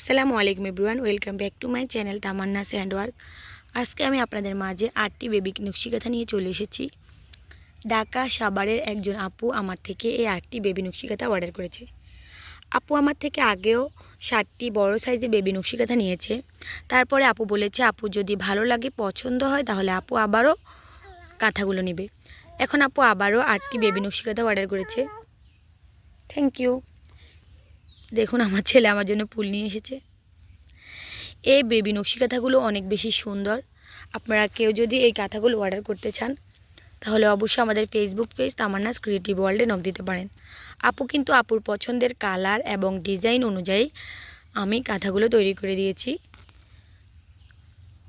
আসসালামু আলাইকুম everyone, welcome back to my channel Tamanna sand work. আজকে আমি আপনাদের মাঝে আটটি বেবি নকশিকাথা নিয়ে চলে এসেছি। ঢাকা সাভারের একজন আপু আমার থেকে এই আটটি বেবি নকশিকাথা অর্ডার করেছে। আপু আমার থেকে আগেও ষাটটি বড় সাইজের বেবি নকশিকাথা নিয়েছে। তারপরে আপু বলেছে, আপু, যদি ভালো লাগে, পছন্দ হয়, তাহলে আপু আবারও কাঁথাগুলো নেবে। এখন আপু আবারও আটটি বেবি নকশিকাথা অর্ডার করেছে। Thank you. দেখুন, আমার ছেলে আমার জন্য ফুল নিয়ে এসেছে। এই বেবি নকশি কাঁথাগুলো অনেক বেশি সুন্দর। আপনারা কেউ যদি এই কাঁথাগুলো অর্ডার করতে চান, তাহলে অবশ্যই আমাদের ফেসবুক পেজ তামান্নাস ক্রিয়েটিভ ওয়ার্ল্ডে নক দিতে পারেন। আপু কিন্তু আপুর পছন্দের কালার এবং ডিজাইন অনুযায়ী আমি কাঁথাগুলো তৈরি করে দিয়েছি।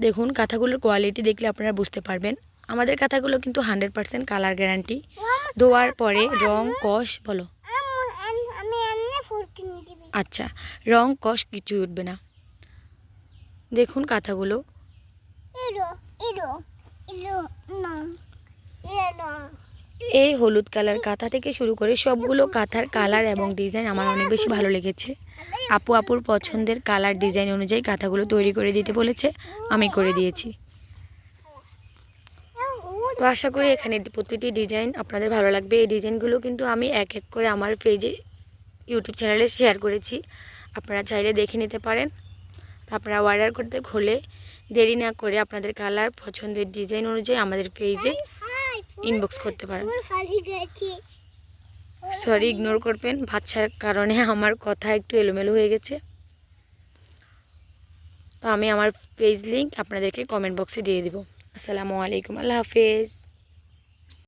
দেখুন, কাঁথাগুলোর কোয়ালিটি দেখলে আপনারা বুঝতে পারবেন। আমাদের কাঁথাগুলো কিন্তু হান্ড্রেড পারসেন্ট কালার গ্যারান্টি ধোয়ার পরে রং, কষ, বলো আমি এনে ফুল কিনে দিবি আচ্ছা রং কষ কিছু উঠবে না। দেখুন কাঁথাগুলো। এই হলুদ কালার কাঁথা থেকে শুরু করে সবগুলো কাঁথার কালার এবং ডিজাইন আমার অনেক বেশি ভালো লেগেছে। আপু আপুর পছন্দের কালার ডিজাইন অনুযায়ী কাঁথাগুলো তৈরি করে দিতে বলেছে আমি করে দিয়েছি। তো আশা করি এখানে প্রতিটি ডিজাইন আপনাদের ভালো লাগবে। এই ডিজাইনগুলো কিন্তু আমি এক এক করে আমার পেজে ইউটিউব চ্যানেলে শেয়ার করেছি। আপনারা চাইলে দেখে নিতে পারেন। আপনারা অর্ডার করতে হলে দেরি না করে আপনাদের কালার পছন্দের ডিজাইন অনুযায়ী আমাদের পেজে ইনবক্স করতে পারেন। সরি ইগনোর করবেন। বাচ্চার কারণে আমার কথা একটু এলোমেলো হয়ে গেছে। তো আমি আমার পেজ লিঙ্ক আপনাদেরকে কমেন্ট বক্সে দিয়ে দিব। আসসালামু আলাইকুম। আল্লাহ হাফেজ।